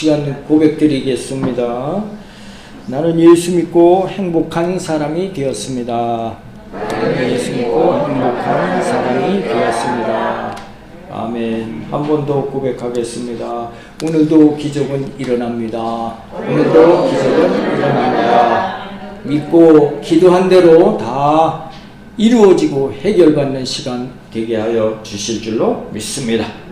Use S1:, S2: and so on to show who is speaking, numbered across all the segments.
S1: 시간 고백드리겠습니다. 나는 예수 믿고 행복한 사람이 되었습니다. 나는 예수 믿고 행복한 사람이 되었습니다. 아멘. 한 번 더 고백하겠습니다. 오늘도 기적은 일어납니다. 오늘도 기적은 일어납니다. 믿고 기도한 대로 다 이루어지고 해결받는 시간 되게 하여 주실 줄로 믿습니다.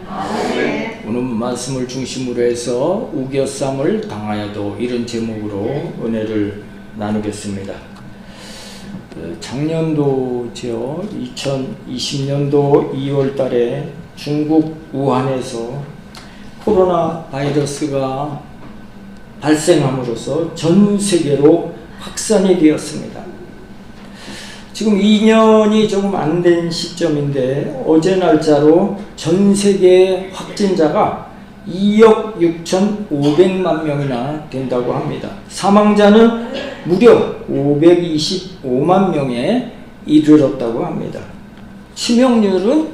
S1: 오늘 말씀을 중심으로 해서 우겨쌈을 당하여도 이런 제목으로 은혜를 나누겠습니다. 어, 작년도죠. 2020년도 2월 달에 중국 우한에서 코로나 바이러스가 발생함으로써 전 세계로 확산이 되었습니다. 지금 2년이 조금 안 된 시점인데 어제 날짜로 전 세계 확진자가 2억 6,500만 명이나 된다고 합니다. 사망자는 무려 525만 명에 이르렀다고 합니다. 치명률은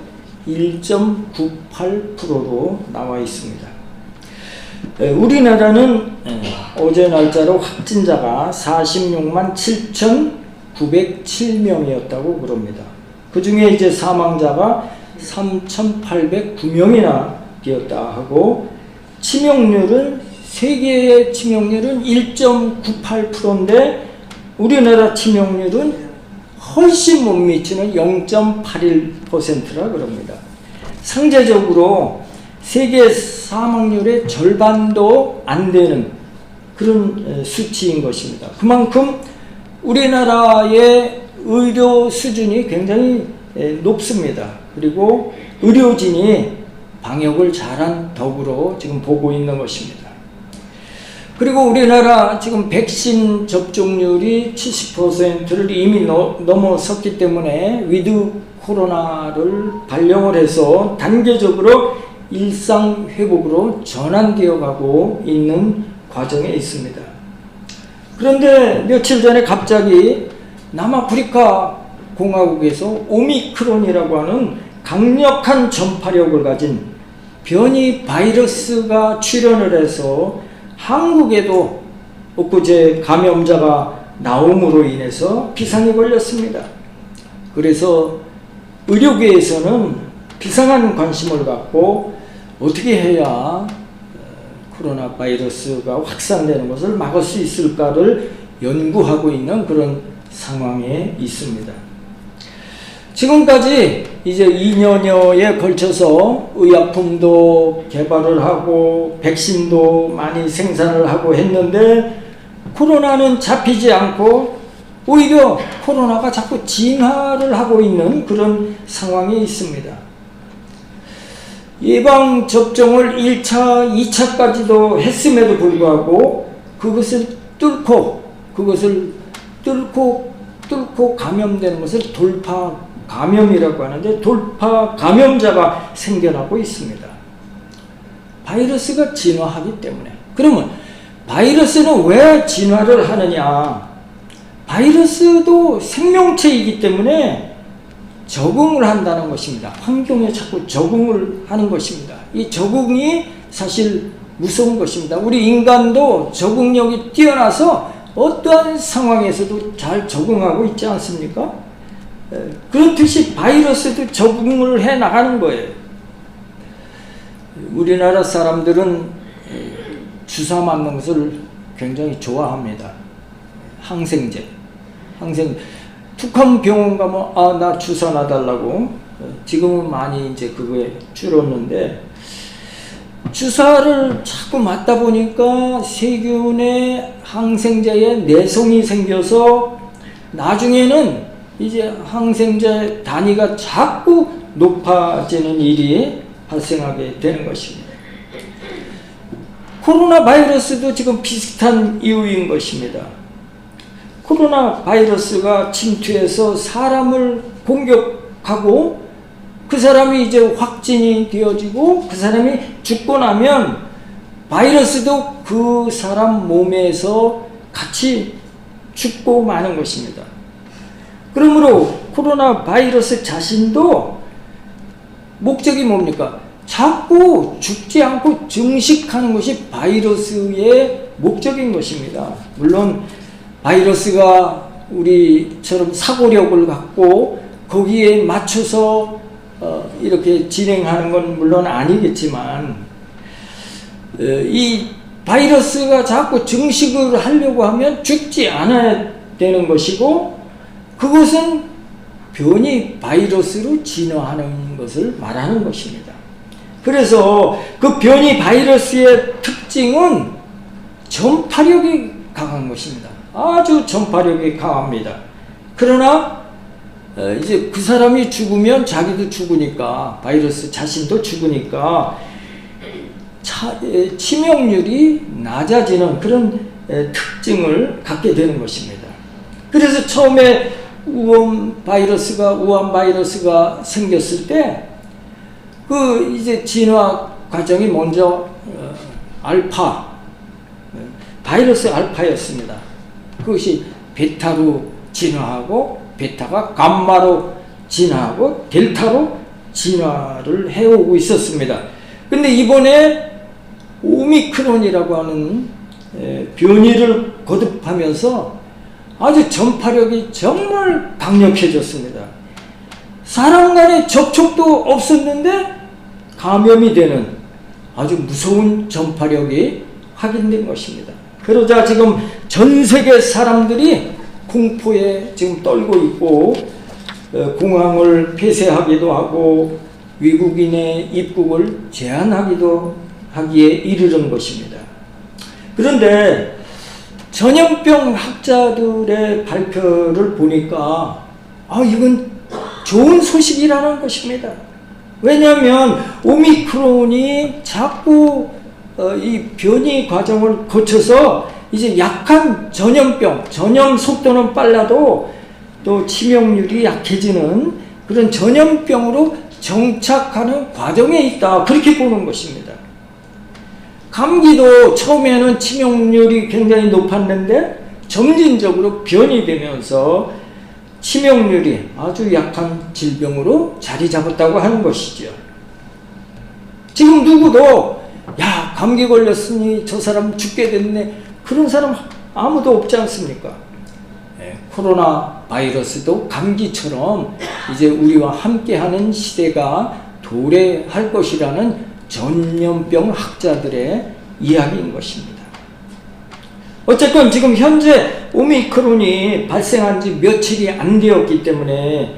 S1: 1.98%로 나와 있습니다. 에, 우리나라는 에, 어제 날짜로 확진자가 46만 7,907명이었다고 그럽니다. 그 중에 이제 사망자가 3,809명이나 되었다 하고 치명률은 세계의 치명률은 1.98%인데 우리나라 치명률은 훨씬 못 미치는 0.81%라 그럽니다. 상대적으로 세계 사망률의 절반도 안 되는 그런 에, 수치인 것입니다. 그만큼 우리나라의 의료 수준이 굉장히 에, 높습니다. 그리고 의료진이 방역을 잘한 덕으로 지금 보고 있는 것입니다. 그리고 우리나라 지금 백신 접종률이 70%를 이미 너, 넘어섰기 때문에 위드 코로나를 발령을 해서 단계적으로 일상 회복으로 전환되어 가고 있는 과정에 있습니다. 그런데 며칠 전에 갑자기 남아프리카 공화국에서 오미크론이라고 하는 강력한 전파력을 가진 변이 바이러스가 출현을 해서 한국에도 엊그제 감염자가 나옴으로 인해서 비상이 걸렸습니다. 그래서 의료계에서는 비상한 관심을 갖고 어떻게 해야 어, 코로나 바이러스가 확산되는 것을 막을 수 있을까를 연구하고 있는 그런 상황에 있습니다. 지금까지 이제 2년여에 걸쳐서 의약품도 개발을 하고 백신도 많이 생산을 하고 했는데 코로나는 잡히지 않고 오히려 코로나가 자꾸 진화를 하고 있는 그런 상황이 있습니다. 예방 접종을 1차, 2차까지도 했음에도 불구하고 그것을 뚫고 그것을 뚫고 뚫고 감염되는 것을 돌파 감염이라고 하는데 돌파 감염자가 생겨나고 있습니다. 바이러스가 진화하기 때문에. 그러면 바이러스는 왜 진화를 하느냐? 바이러스도 생명체이기 때문에 적응을 한다는 것입니다. 환경에 자꾸 적응을 하는 것입니다. 이 적응이 사실 무서운 것입니다. 우리 인간도 적응력이 뛰어나서 어떠한 상황에서도 잘 적응하고 있지 않습니까? 에, 그렇듯이 바이러스도 적응을 해 나가는 거예요. 우리나라 사람들은 에, 주사 맞는 것을 굉장히 좋아합니다. 항생제. 항생 북한 병원 가면 아 나 주사 놔달라고 지금은 많이 이제 그거에 줄었는데 주사를 자꾸 맞다 보니까 세균의 항생제에 내성이 생겨서 나중에는 이제 항생제 단위가 자꾸 높아지는 일이 발생하게 되는 것입니다. 코로나 바이러스도 지금 비슷한 이유인 것입니다. 코로나 바이러스가 침투해서 사람을 공격하고 그 사람이 이제 확진이 되어지고 그 사람이 죽고 나면 바이러스도 그 사람 몸에서 같이 죽고 마는 것입니다. 그러므로 코로나 바이러스 자신도 목적이 뭡니까? 자꾸 죽지 않고 증식하는 것이 바이러스의 목적인 것입니다. 물론 바이러스가 우리처럼 사고력을 갖고 거기에 맞춰서 어, 이렇게 진행하는 건 물론 아니겠지만 어, 이 바이러스가 자꾸 증식을 하려고 하면 죽지 않아야 되는 것이고 그것은 변이 바이러스로 진화하는 것을 말하는 것입니다. 그래서 그 변이 바이러스의 특징은 전파력이 강한 것입니다. 아주 전파력이 강합니다. 그러나 어, 이제 그 사람이 죽으면 자기도 죽으니까 바이러스 자신도 죽으니까 차, 에, 치명률이 낮아지는 그런 에, 특징을 갖게 되는 것입니다. 그래서 처음에 우암 바이러스가 우암 바이러스가 생겼을 때 그 이제 진화 과정이 먼저 어, 알파 어, 바이러스 알파였습니다. 그것이 베타로 진화하고 베타가 감마로 진화하고 델타로 진화를 해오고 있었습니다. 근데 이번에 오미크론이라고 하는 에, 변이를 거듭하면서 아주 전파력이 정말 강력해졌습니다. 사람 간의 접촉도 없었는데 감염이 되는 아주 무서운 전파력이 확인된 것입니다. 그러자 지금 전 세계 사람들이 공포에 지금 떨고 있고 어, 공항을 폐쇄하기도 하고 외국인의 입국을 제한하기도 하기에 이르는 것입니다. 그런데 전염병 학자들의 발표를 보니까 아 이건 좋은 소식이라는 것입니다. 왜냐하면 오미크론이 자꾸 어, 이 변이 과정을 거쳐서 이제 약한 전염병, 전염 속도는 빨라도 또 치명률이 약해지는 그런 전염병으로 정착하는 과정에 있다. 그렇게 보는 것입니다. 감기도 처음에는 치명률이 굉장히 높았는데 점진적으로 변이 되면서 치명률이 아주 약한 질병으로 자리 잡았다고 하는 것이죠. 지금 누구도 야 감기 걸렸으니 저 사람 죽게 됐네 그런 사람 아무도 없지 않습니까? 네, 코로나 바이러스도 감기처럼 이제 우리와 함께하는 시대가 도래할 것이라는 전염병 학자들의 이야기인 것입니다. 어쨌건 지금 현재 오미크론이 발생한 지 며칠이 안 되었기 때문에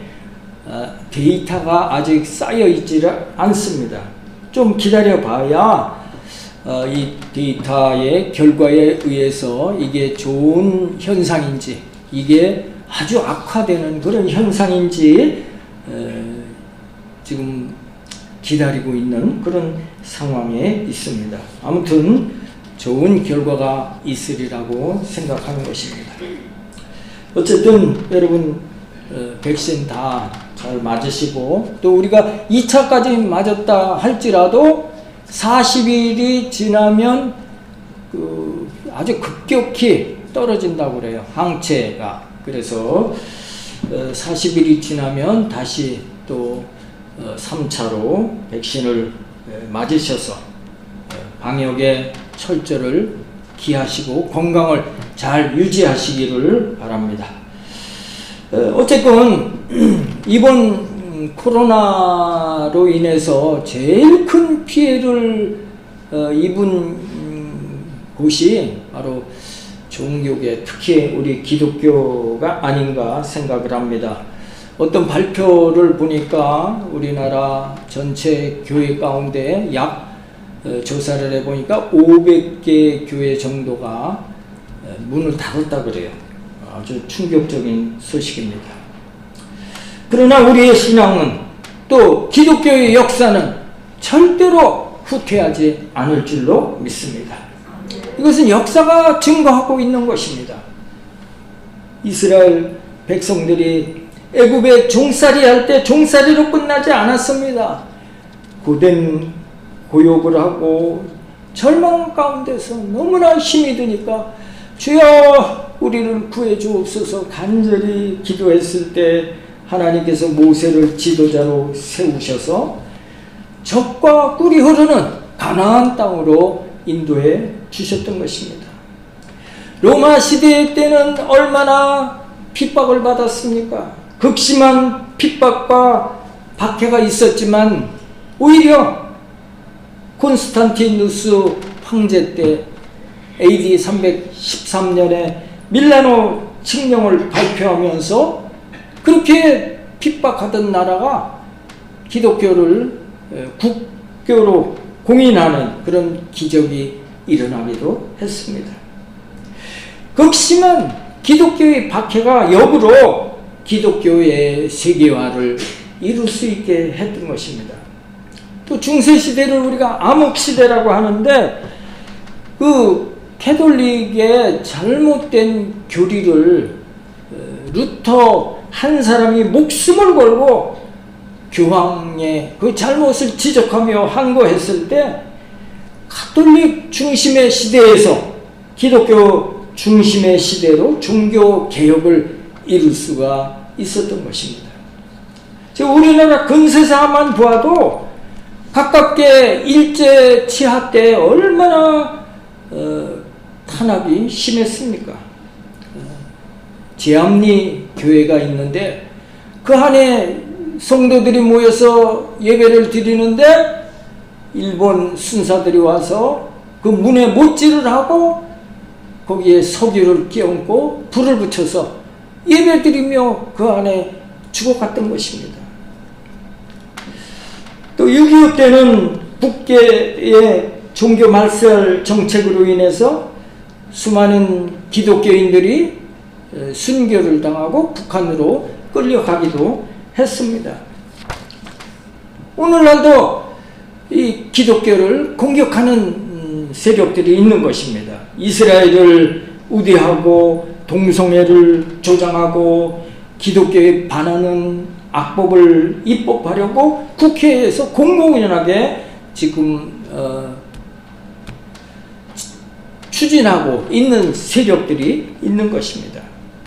S1: 어, 데이터가 아직 쌓여 있지 않습니다. 좀 기다려 봐야 어, 이 데이터의 결과에 의해서 이게 좋은 현상인지 이게 아주 악화되는 그런 현상인지 지금 기다리고 있는 그런 상황에 있습니다. 아무튼 좋은 결과가 있으리라고 생각하는 것입니다. 어쨌든 여러분 어, 백신 다 잘 맞으시고 또 우리가 2차까지 맞았다 할지라도 40일이 지나면 그 아주 급격히 떨어진다고 그래요. 항체가. 그래서 40일이 지나면 다시 또 3차로 백신을 맞으셔서 방역에 철저를 기하시고 건강을 잘 유지하시기를 바랍니다. 어쨌건 이번 코로나로 인해서 제일 큰 피해를 입은 곳이 바로 종교계, 특히 우리 기독교가 아닌가 생각을 합니다. 어떤 발표를 보니까 우리나라 전체 교회 가운데 약 어, 조사를 해보니까 500개 교회 정도가 어, 문을 닫았다 그래요. 아주 충격적인 소식입니다. 그러나 우리의 신앙은 또 기독교의 역사는 절대로 후퇴하지 않을 줄로 믿습니다. 이것은 역사가 증거하고 있는 것입니다. 이스라엘 백성들이 애굽에 종살이 할 때 종살이로 끝나지 않았습니다. 고된 고욕을 하고 절망 가운데서 너무나 힘이 드니까 주여 우리를 구해 주옵소서 간절히 기도했을 때 하나님께서 모세를 지도자로 세우셔서 적과 꿀이 흐르는 가나안 땅으로 인도해 주셨던 것입니다. 로마 시대 때는 얼마나 핍박을 받았습니까? 극심한 핍박과 박해가 있었지만 오히려 콘스탄티누스 황제 때 AD 313년에 밀라노 칙령을 발표하면서 그렇게 핍박하던 나라가 기독교를 에, 국교로 공인하는 그런 기적이 일어나기도 했습니다. 극심한 기독교의 박해가 역으로 기독교의 세계화를 이룰 수 있게 했던 것입니다. 또 중세 시대를 우리가 암흑 시대라고 하는데 그 캐톨릭의 잘못된 교리를 어, 루터 한 사람이 목숨을 걸고 교황의 그 잘못을 지적하며 항거했을 때 가톨릭 중심의 시대에서 기독교 중심의 시대로 종교 개혁을 이룰 수가 있었던 것입니다. 우리나라 근세사만 보아도 가깝게 일제 치하 때 얼마나 어, 탄압이 심했습니까? 어, 제암리 교회가 있는데 그 안에 성도들이 모여서 예배를 드리는데 일본 순사들이 와서 그 문에 못질을 하고 거기에 석유를 끼얹고 불을 붙여서 예배 드리며 그 안에 죽어갔던 것입니다. 또 6.25 때는 북계의 종교 말살 정책으로 인해서 수많은 기독교인들이 순교를 당하고 북한으로 끌려가기도 했습니다. 오늘날도 이 기독교를 공격하는 음, 세력들이 있는 것입니다. 이스라엘을 우대하고 동성애를 조장하고 기독교에 반하는 악법을 입법하려고 국회에서 공공연하게 지금 어, 추진하고 있는 세력들이 있는 것입니다.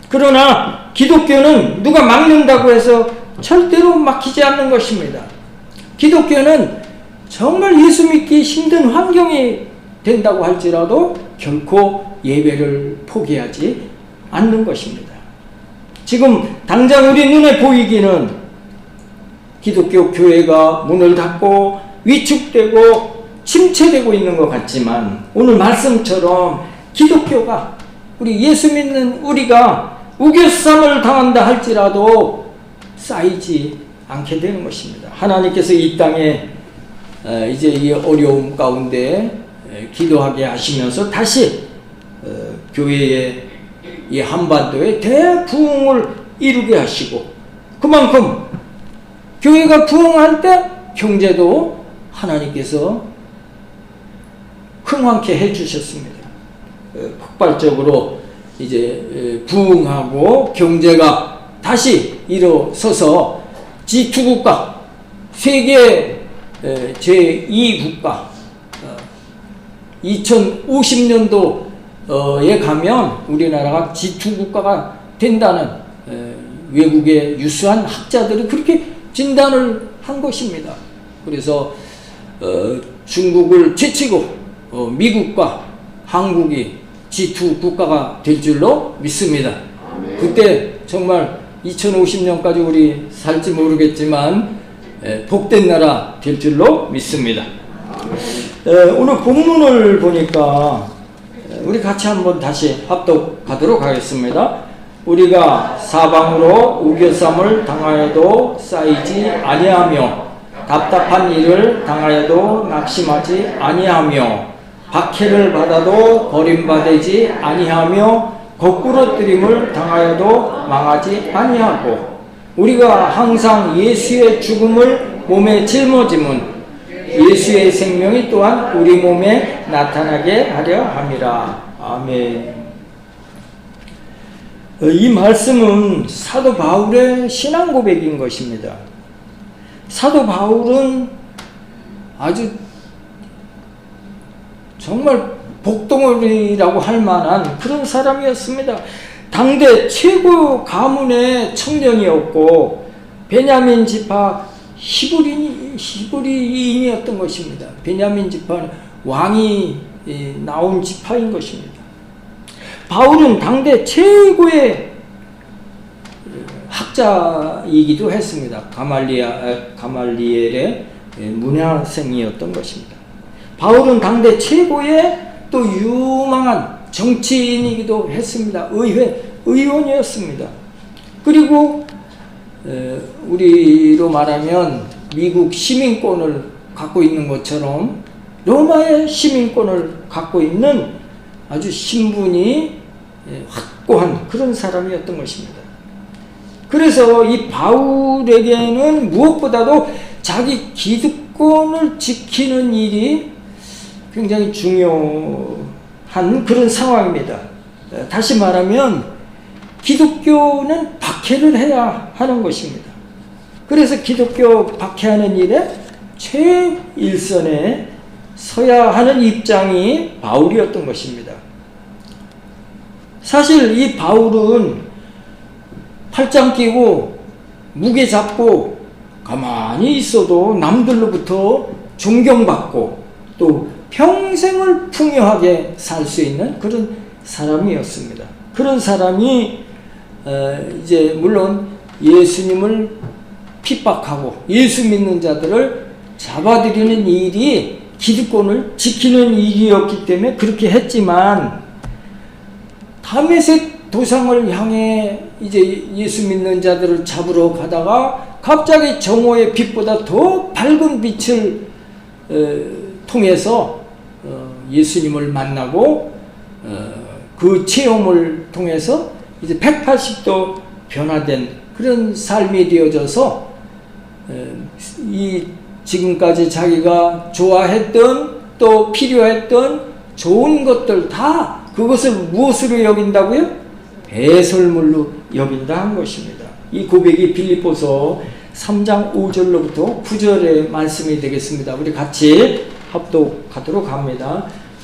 S1: 그러나 기독교는 누가 막는다고 해서 절대로 막히지 않는 것입니다. 기독교는 정말 예수 믿기 힘든 환경이 된다고 할지라도 결코 예배를 포기하지 않는 것입니다. 지금 당장 우리 눈에 보이기는 기독교 교회가 문을 닫고 위축되고 침체되고 있는 것 같지만 오늘 말씀처럼 기독교가 우리 예수 믿는 우리가 우겨쌈을 당한다 할지라도 쌓이지 않게 되는 것입니다. 하나님께서 이 땅에 어, 이제 이 어려움 가운데 기도하게 하시면서 다시 어, 교회의 이 한반도에 대부흥을 이루게 하시고 그만큼 교회가 부흥할 때 경제도 하나님께서 흥왕케 해주셨습니다. 어, 폭발적으로 이제 부흥하고 경제가 다시 일어서서 G2 국가, 세계 제2국가, 2050년도에 가면 우리나라가 G2 국가가 된다는 외국의 유수한 학자들이 그렇게 진단을 한 것입니다. 그래서 어, 중국을 제치고 어, 미국과 한국이 G2 국가가 될 줄로 믿습니다. 그때 정말 2050년까지 우리 살지 모르겠지만 에, 복된 나라 될 줄로 믿습니다. 에, 오늘 본문을 보니까 에, 우리 같이 한번 다시 합독하도록 하겠습니다. 우리가 사방으로 우겨쌈을 당하여도 쌓이지 아니하며 답답한 일을 당하여도 낙심하지 아니하며 박해를 받아도 버림받지 아니하며 거꾸로 뜨림을 당하여도 망하지 아니하고 우리가 항상 예수의 죽음을 몸에 짊어짐은 예수의 생명이 또한 우리 몸에 나타나게 하려 함이라. 아멘. 어, 이 말씀은 사도 바울의 신앙 고백인 것입니다. 사도 바울은 아주 정말 복덩어리라고 할 만한 그런 사람이었습니다. 당대 최고 가문의 청년이었고 베냐민 지파 히브리 히브리인이었던 것입니다. 베냐민 지파 왕이 예, 나온 지파인 것입니다. 바울은 당대 최고의 학자이기도 했습니다. 가말리아, 아, 가말리엘의 예, 문화생이었던 것입니다. 바울은 당대 최고의 또 유망한 정치인이기도 했습니다. 의회 의원이었습니다. 그리고 에, 우리로 말하면 미국 시민권을 갖고 있는 것처럼 로마의 시민권을 갖고 있는 아주 신분이 예, 확고한 그런 사람이었던 것입니다. 그래서 이 바울에게는 무엇보다도 자기 기득권을 지키는 일이 굉장히 중요한 그런 상황입니다. 에, 다시 말하면 기독교는 박해를 해야 하는 것입니다. 그래서 기독교 박해하는 일에 최일선에 서야 하는 입장이 바울이었던 것입니다. 사실 이 바울은 팔짱 끼고 무게 잡고 가만히 있어도 남들로부터 존경받고 또 평생을 풍요하게 살 수 있는 그런 사람이었습니다. 그런 사람이 어, 이제 물론 예수님을 핍박하고 예수 믿는 자들을 잡아들이는 일이 기득권을 지키는 일이었기 때문에 그렇게 했지만 다메섹 도상을 향해 이제 예수 믿는 자들을 잡으러 가다가 갑자기 정오의 빛보다 더 밝은 빛을 어, 통해서 어, 예수님을 만나고 어, 그 체험을 통해서 이제 180도 변화된 그런 삶이 되어져서 에, 이 지금까지 자기가 좋아했던 또 필요했던 좋은 것들 다 그것을 무엇으로 여긴다고요? 배설물로 여긴다 한 것입니다. 이 고백이 빌립보서 3장 5절로부터 9절의 말씀이 되겠습니다. 우리 같이 합독하도록 합니다.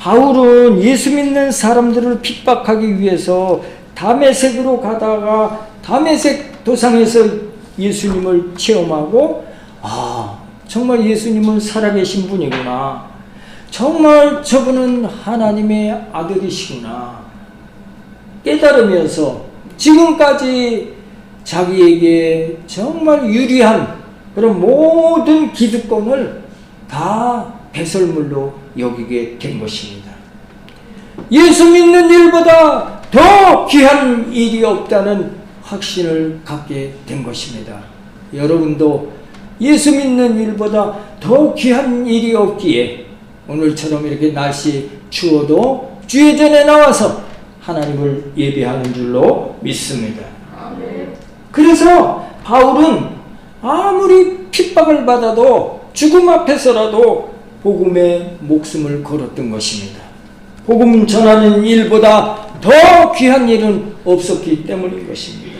S1: 바울은 예수 믿는 사람들을 핍박하기 위해서 다메섹으로 가다가 다메섹 도상에서 예수님을 체험하고 아 정말 예수님은 살아계신 분이구나. 정말 저분은 하나님의 아들이시구나. 깨달으면서 지금까지 자기에게 정말 유리한 그런 모든 기득권을 다 배설물로 여기게 된 것입니다. 예수 믿는 일보다 더 귀한 일이 없다는 확신을 갖게 된 것입니다. 여러분도 예수 믿는 일보다 더 귀한 일이 없기에 오늘처럼 이렇게 날씨 추워도 주의 전에 나와서 하나님을 예배하는 줄로 믿습니다. 그래서 바울은 아무리 핍박을 받아도 죽음 앞에서라도 복음의 목숨을 걸었던 것입니다. 복음 전하는 일보다 더 귀한 일은 없었기 때문인 것입니다.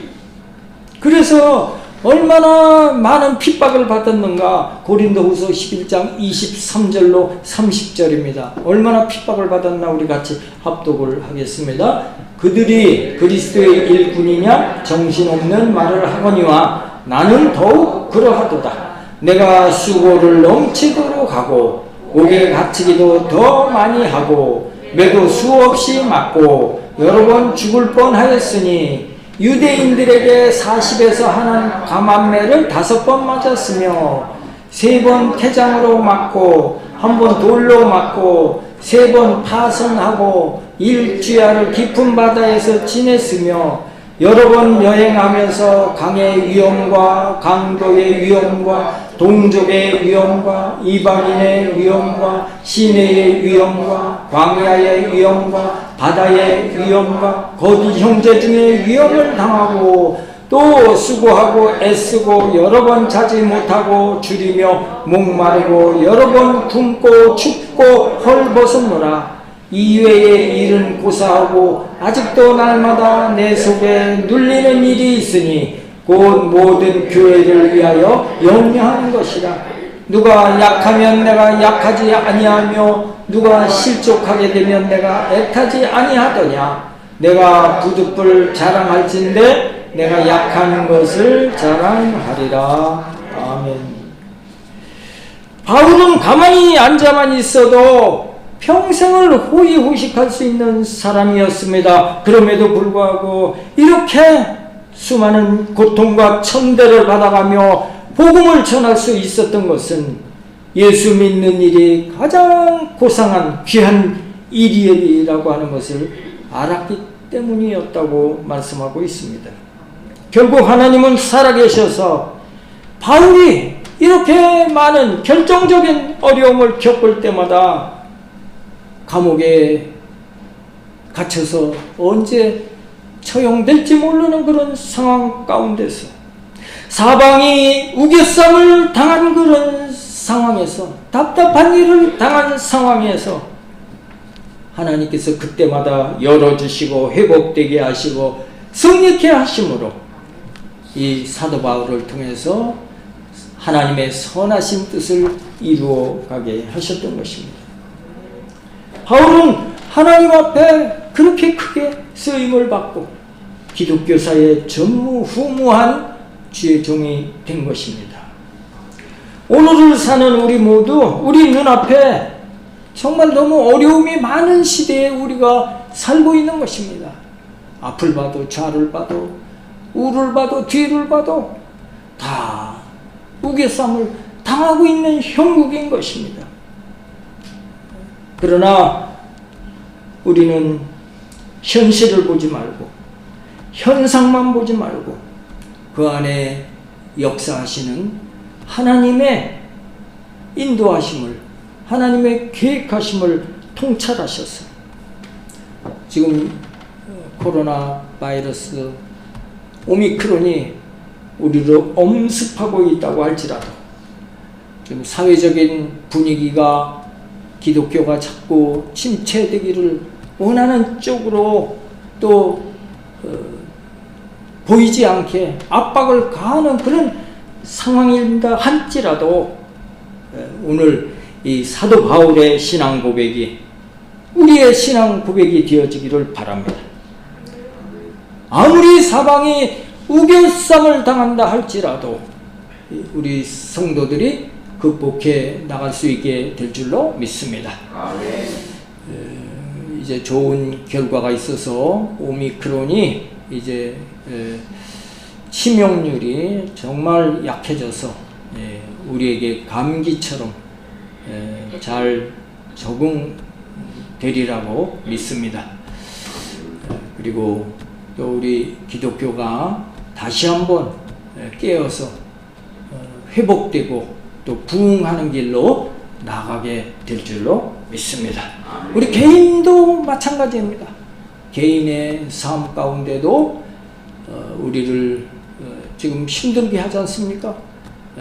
S1: 그래서 얼마나 많은 핍박을 받았는가 고린도후서 11장 23절로 30절입니다. 얼마나 핍박을 받았나 우리 같이 합독을 하겠습니다. 그들이 그리스도의 일꾼이냐 정신없는 말을 하거니와 나는 더욱 그러하도다. 내가 수고를 넘치도록 하고 옥에 갇히기도 더 많이 하고 매도 수없이 맞고 여러 번 죽을 뻔하였으니 유대인들에게 40에서 하는 감암매를 다섯 번 맞았으며 세 번 태장으로 맞고 한 번 돌로 맞고 세 번 파선하고 일주야를 깊은 바다에서 지냈으며 여러 번 여행하면서 강의 위험과 강도의 위험과 동족의 위험과 이방인의 위험과 시내의 위험과 광야의 위험과 바다의 위험과 거짓 형제 중에 위험을 당하고 또 수고하고 애쓰고 여러 번 자지 못하고 줄이며 목마르고 여러 번 굶고 춥고 헐벗었노라. 이외의 일은 고사하고 아직도 날마다 내 속에 눌리는 일이 있으니 곧 모든 교회를 위하여 염려하는 것이라. 누가 약하면 내가 약하지 아니하며 누가 실족하게 되면 내가 애타지 아니하더냐? 내가 부득불 자랑할진대 내가 약한 것을 자랑하리라. 아멘. 바울은 가만히 앉아만 있어도 평생을 호의호식할 수 있는 사람이었습니다. 그럼에도 불구하고 이렇게 수많은 고통과 천대를 받아가며 복음을 전할 수 있었던 것은 예수 믿는 일이 가장 고상한 귀한 일이라고 하는 것을 알았기 때문이었다고 말씀하고 있습니다. 결국 하나님은 살아계셔서 바울이 이렇게 많은 결정적인 어려움을 겪을 때마다 감옥에 갇혀서 언제 처형될지 모르는 그런 상황 가운데서 사방이 우겨쌈을 당한 그런 상황에서 답답한 일을 당한 상황에서 하나님께서 그때마다 열어주시고 회복되게 하시고 승리케 하심으로 이 사도 바울을 통해서 하나님의 선하신 뜻을 이루어 가게 하셨던 것입니다. 바울은 하나님 앞에 그렇게 크게 쓰임을 받고 기독교사의 전무후무한 주의 종이 된 것입니다. 오늘을 사는 우리 모두 우리 눈앞에 정말 너무 어려움이 많은 시대에 우리가 살고 있는 것입니다. 앞을 봐도 좌를 봐도 우를 봐도 뒤를 봐도 다 우겨쌈을 당하고 있는 형국인 것입니다. 그러나 우리는 현실을 보지 말고 현상만 보지 말고 그 안에 역사하시는 하나님의 인도하심을 하나님의 계획하심을 통찰하셔서 지금 코로나 바이러스 오미크론이 우리를 엄습하고 있다고 할지라도 지금 사회적인 분위기가 기독교가 자꾸 침체되기를 원하는 쪽으로 또 어, 보이지 않게 압박을 가하는 그런 상황입니다. 할지라도 오늘 이 사도 바울의 신앙 고백이 우리의 신앙 고백이 되어지기를 바랍니다. 아무리 사방이 우겨쌈을 당한다 할지라도 우리 성도들이 극복해 나갈 수 있게 될 줄로 믿습니다. 이제 좋은 결과가 있어서 오미크론이 이제 치명률이 정말 약해져서 예, 우리에게 감기처럼 잘 적응되리라고 믿습니다. 그리고 또 우리 기독교가 다시 한번 깨어서 어, 회복되고 또 부흥하는 길로 나가게 될 줄로 믿습니다. 우리 개인도 마찬가지입니다. 개인의 삶 가운데도 어, 우리를 어, 지금 힘들게 하지 않습니까?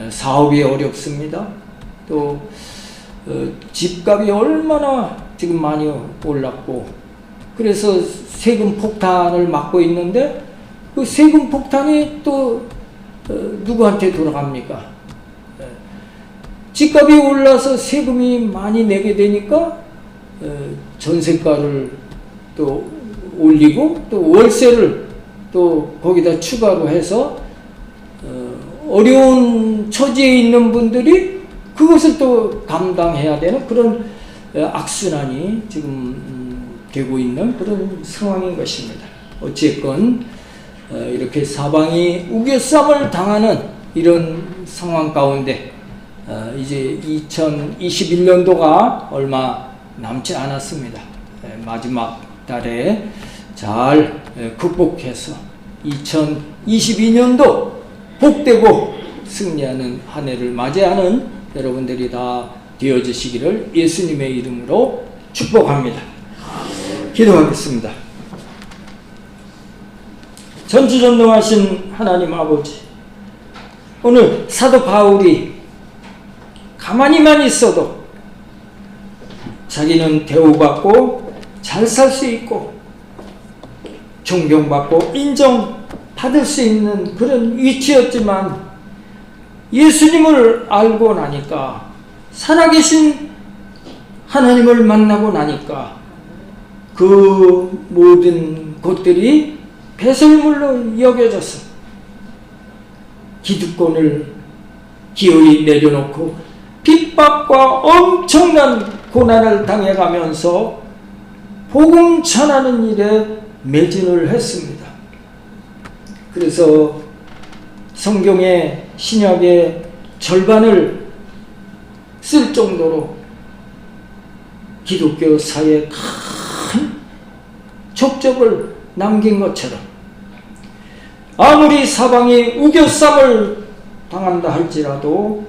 S1: 사업이 어렵습니다. 또 집값이 얼마나 지금 많이 올랐고 그래서 세금 폭탄을 맞고 있는데 그 세금 폭탄이 또 누구한테 돌아갑니까? 집값이 올라서 세금이 많이 내게 되니까 전세가를 또 올리고 또 월세를 또 거기다 추가로 해서 어, 어려운 처지에 있는 분들이 그것을 또 감당해야 되는 그런 악순환이 지금 음, 되고 있는 그런 상황인 것입니다. 어쨌건 어, 이렇게 사방이 우겨쌈을 당하는 이런 상황 가운데 어, 이제 2021년도가 얼마 남지 않았습니다. 예, 마지막 달에 잘 예, 극복해서 2022년도 복되고 승리하는 한 해를 맞이하는 여러분들이 다 되어주시기를 예수님의 이름으로 축복합니다. 기도하겠습니다. 전지전능하신 하나님 아버지, 오늘 사도 바울이 가만히만 있어도 자기는 대우받고 잘 살 수 있고 존경받고 인정받을 수 있는 그런 위치였지만 예수님을 알고 나니까 살아계신 하나님을 만나고 나니까 그 모든 것들이 배설물로 여겨져서 기득권을 기어이 내려놓고 핍박과 엄청난 고난을 당해가면서 복음 전하는 일에 매진을 했습니다. 그래서 성경의 신약의 절반을 쓸 정도로 기독교 사회에 큰 족적을 남긴 것처럼 아무리 사방이 우겨쌈을 당한다 할지라도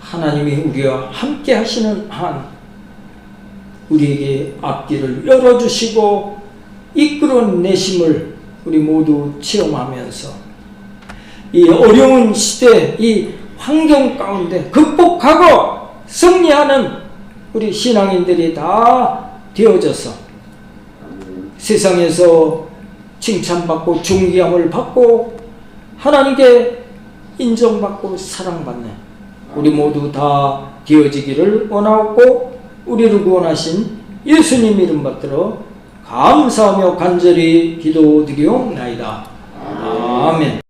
S1: 하나님이 우리와 함께 하시는 한 우리에게 앞길을 열어주시고 이끌어 내심을 우리 모두 체험하면서 이 어려운 시대 이 환경 가운데 극복하고 승리하는 우리 신앙인들이 다 되어져서 세상에서 칭찬받고 존귀함을 받고 하나님께 인정받고 사랑받는 우리 모두 다 되어지기를 원하고 우리를 구원하신 예수님 이름 받들어 감사하며 간절히 기도드리옵나이다. 아멘.